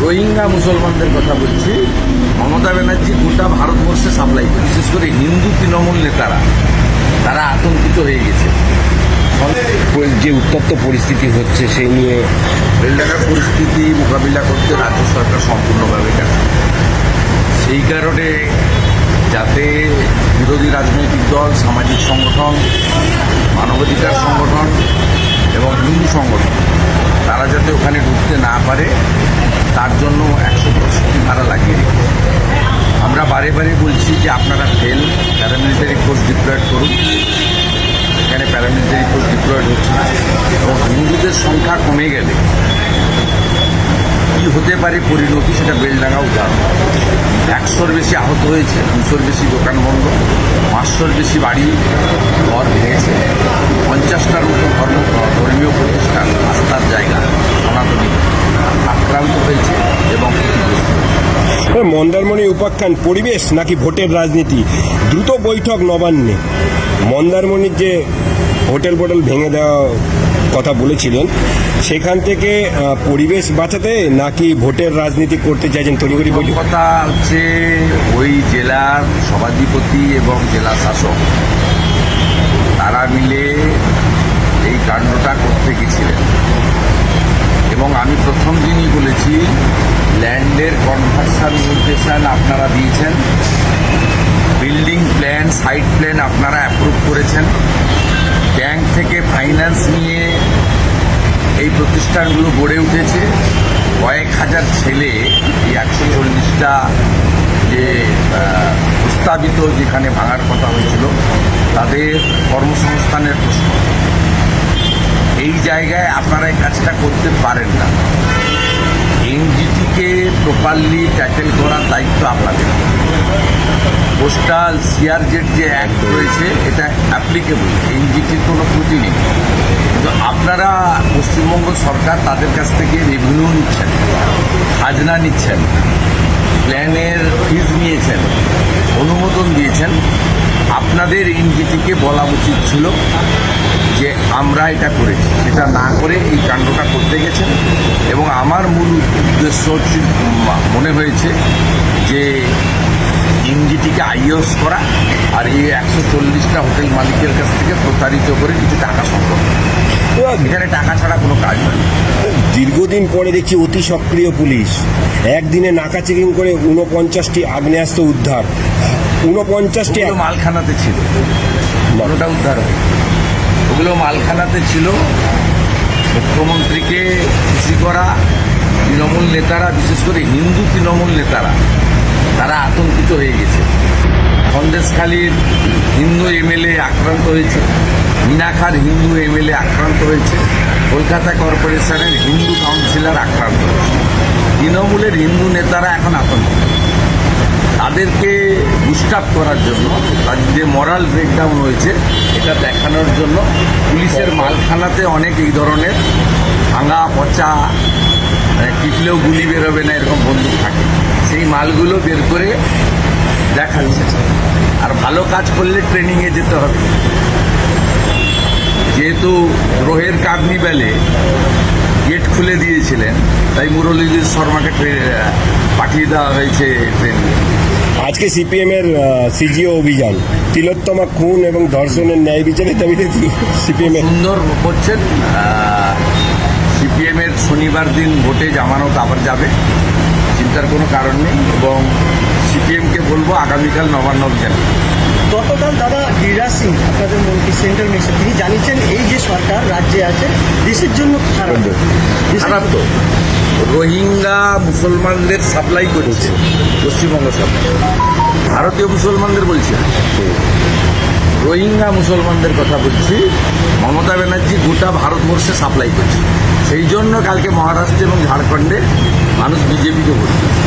রোহিঙ্গা মুসলমানদের কথা বলছি মমতা ব্যানার্জি গোটা ভারতবর্ষে সাপ্লাই করে বিশেষ করে হিন্দু তৃণমূল নেতারা তারা আতঙ্কিত হয়ে গেছে। যে উত্তপ্ত পরিস্থিতি হচ্ছে সেই নিয়ে বেলডাঙ্গার পরিস্থিতি মোকাবিলা করতে রাজ্য সরকার সম্পূর্ণভাবে ব্যর্থ সেই কারণে যাতে বিরোধী রাজনৈতিক দল সামাজিক সংগঠন মানবাধিকার সংগঠন এবং হিন্দু সংগঠন তারা যাতে ওখানে ঢুকতে না পারে তার জন্য একশো প্রস্তুতি ধারা লাগিয়ে রেখেছে। আমরা বারে বারে বলছি যে আপনারা ফেল প্যারামিলিটারি ফোর্স ডিপ্লয়েড করুন। এখানে প্যারামিলিটারি ফোর্স ডিপ্লয়েড হচ্ছে না। এবং হিন্দুদের সংখ্যা কমে গেলে কি হতে পারে পরিণতি সেটা বেলডাঙ্গা উদাহরণ। একশোর বেশি আহত হয়েছে, দুশোর বেশি দোকান বন্ধ পাঁচশোর বেশি বাড়ি ঘর ভেঙেছে, পঞ্চাশটার মতো ধর্ম ধর্মীয় প্রতিষ্ঠান আস্থার জায়গা সনাতনী আক্রান্ত হয়েছে এবং ক্ষতিগ্রস্ত হয়েছে। মন্দারমণি উপাখ্যান পরিবেশ নাকি ভোটের রাজনীতি? দ্রুত বৈঠক নবান্নে। মন্দারমণির যে হোটেল ফোটেল ভেঙে দেওয়া কথা বলেছিলেন, সেখান থেকে পরিবেশ বাঁচাতে নাকি ভোটের রাজনীতি করতে চাইছেন তড়িঘড়ি বৈঠক? কথা হচ্ছে, ওই জেলার সভাধিপতি এবং জেলা শাসক, তারা মিলে এই কাণ্ডটা করতে গেছিলেন। এবং আমি প্রথম দিনই বলেছি ল্যান্ডের কনভার্সান নোটিফিকেশন আপনারা দিয়েছেন। বিল্ডিং প্ল্যান, সাইট প্ল্যান আপনারা অ্যাপ্রুভ করেছেন। ব্যাংক থেকে ফাইন্যান্স নিয়ে এই প্রতিষ্ঠানগুলো গড়ে উঠেছে। কয়েক হাজার ছেলে এই একশো চল্লিশটা যে প্রস্তাবিত যেখানে ভাঙার কথা হয়েছিল, তাদের কর্মসংস্থানের প্রশ্ন। এই জায়গায় আপনারা এই কাজটা করতে পারেন না। এনজিটিকে প্রপারলি ট্যাকেল করার দায়িত্ব আপনাদের? পোস্টাল সিআরজেড যে অ্যাক্ট রয়েছে, এটা অ্যাপ্লিকেবল এনজিটির কোনো ত্রুটি নেই। কিন্তু আপনারা পশ্চিমবঙ্গ সরকার তাদের কাছ থেকে রেভিনিউ নিচ্ছেন, খাজনা নিচ্ছেন প্ল্যানের ফিজ নিয়েছেন, অনুমোদন দিয়েছেন। আপনাদের এনজিটিকে বলা উচিত ছিল যে আমরা এটা করেছি। সেটা না করে এই কাণ্ডটা করতে গেছেন এবং আমার মূল হচ্ছে মা- মনে হয়েছে যে এনজিটিকে আইওস করা আর এই একশো চল্লিশটা হোটেল মালিকের কাছ থেকে প্রতারিত করে কিছু টাকা সংগ্রহ। এখানে টাকা ছাড়া কোনো কাজ নয় দীর্ঘদিন পরে দেখছি অতি সক্রিয় পুলিশ। একদিনে নাকা চেকিং করে উনপঞ্চাশটি আগ্নেয়াস্ত্র উদ্ধার। উনপঞ্চাশটি ওগুলো মালখানাতে ছিল। ওটা উদ্ধার হয় ওগুলো মালখানাতে ছিল। মুখ্যমন্ত্রীকে খুশি করা তৃণমূল নেতারা, বিশেষ করে হিন্দু তৃণমূল নেতারা, তারা আতঙ্কিত হয়ে গেছে। সন্দেশখালীর হিন্দু এমএলএ আক্রান্ত হয়েছে, মিনাখার হিন্দু এমএলএ আক্রান্ত হয়েছে, কলকাতা কর্পোরেশনের হিন্দু কাউন্সিলর আক্রান্ত হয়েছে। তৃণমূলের হিন্দু নেতারা এখন আতঙ্কিত। তাদেরকে বুস্টাপ করার জন্য, তাদের যে মরাল ব্রেকডাউন হয়েছে, এটা দেখানোর জন্য পুলিশের মালখানাতে অনেক এই ধরনের ভাঙা পচা মানে টিপলেও গুলি বেরোবে না এরকম বন্দুক থাকে। সেই মালগুলো বের করে দেখাচ্ছে। আর ভালো কাজ করলে ট্রেনিংয়ে যেতে হবে। যেহেতু গ্রহের কার্নিভ্যালে গেট খুলে দিয়েছিলেন তাই মুরলীধর শর্মাকে পাঠিয়ে দেওয়া হয়েছে ট্রেনিংয়ে আজকে সিপিএম এর সিজিও অভিযান। তিলোত্তমা খুন এবং ধর্ষণের ন্যায় বিচারের দাবিতে সিপিএমের সুন্দর করছেন সিপিএম এর শনিবার দিন ভোটে জামানত আবার যাবে চিন্তার কোনো কারণ নেই এবং সিপিএমকে বলব আগামীকাল নবান্ন অভিযান। গতকাল দাদা গিরিরাজ সিং আপনাদের মন্ত্রী সেন্ট্রাল মিনিস্টার তিনি জানিয়েছেন এই যে সরকার রাজ্যে আছে দেশের জন্য খারাপ। খারাপ তো। রোহিঙ্গা মুসলমানদের সাপ্লাই করছে পশ্চিমবঙ্গ সরকার। ভারতীয় মুসলমানদের বলছে রোহিঙ্গা মুসলমানদের কথা বলছি মমতা ব্যানার্জি গোটা ভারতবর্ষে সাপ্লাই করছে সেই জন্য কালকে মহারাষ্ট্র এবং ঝাড়খণ্ডে মানুষ বিজেপিকে ভোট দিয়েছে।